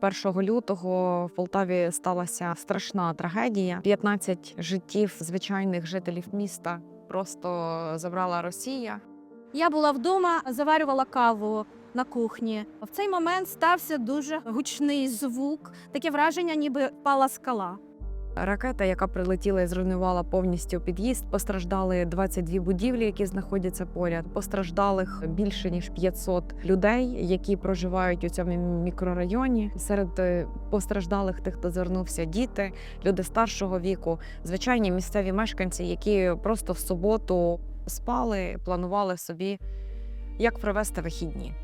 1 лютого в Полтаві сталася страшна трагедія. 15 життів звичайних жителів міста просто забрала Росія. Я була вдома, заварювала каву на кухні. В цей момент стався дуже гучний звук, таке враження, ніби пала скала. Ракета, яка прилетіла і зруйнувала повністю під'їзд, постраждали 22 будівлі, які знаходяться поряд. Постраждалих більше ніж 500 людей, які проживають у цьому мікрорайоні. Серед е, постраждалих тих, хто звернувся, діти, люди старшого віку, звичайні місцеві мешканці, які просто в суботу спали, планували собі, як провести вихідні.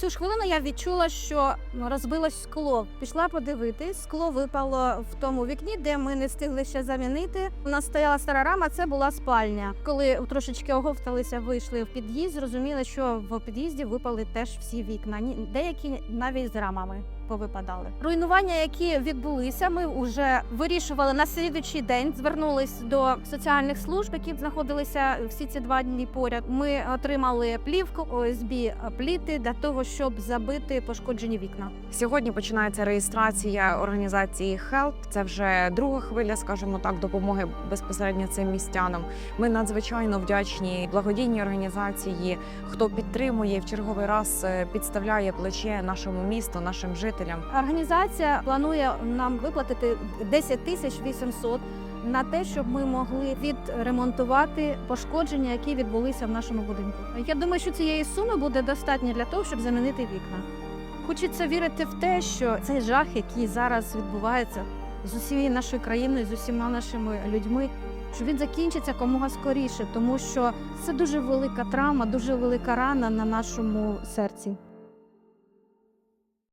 Цю ж хвилину я відчула, що розбилось скло. Пішла подивитись, скло випало в тому вікні, де ми не встигли ще замінити. У нас стояла стара рама, це була спальня. Коли трошечки оговталися, вийшли в під'їзд, зрозуміли, що в під'їзді випали теж всі вікна. Деякі навіть з рамами повипадали. Руйнування, які відбулися, ми вже вирішували на слідуючий день. Звернулись до соціальних служб, які знаходилися всі ці два дні поряд. Ми отримали плівку ОСБ пліти для того, щоб забити пошкоджені вікна. Сьогодні починається реєстрація організації HELP. Це вже друга хвиля, скажімо так, допомоги безпосередньо цим містянам. Ми надзвичайно вдячні благодійній організації, хто підтримує в черговий раз е, підставляє плече нашому місту, нашим жителям. Організація планує нам виплатити 10 тисяч 800 на те, щоб ми могли відремонтувати пошкодження, які відбулися в нашому будинку. Я думаю, що цієї суми буде достатньо для того, щоб замінити вікна. Хочеться вірити в те, що цей жах, який зараз відбувається з усією нашою країною, з усіма нашими людьми, що він закінчиться комога скоріше, тому що це дуже велика травма, дуже велика рана на нашому серці.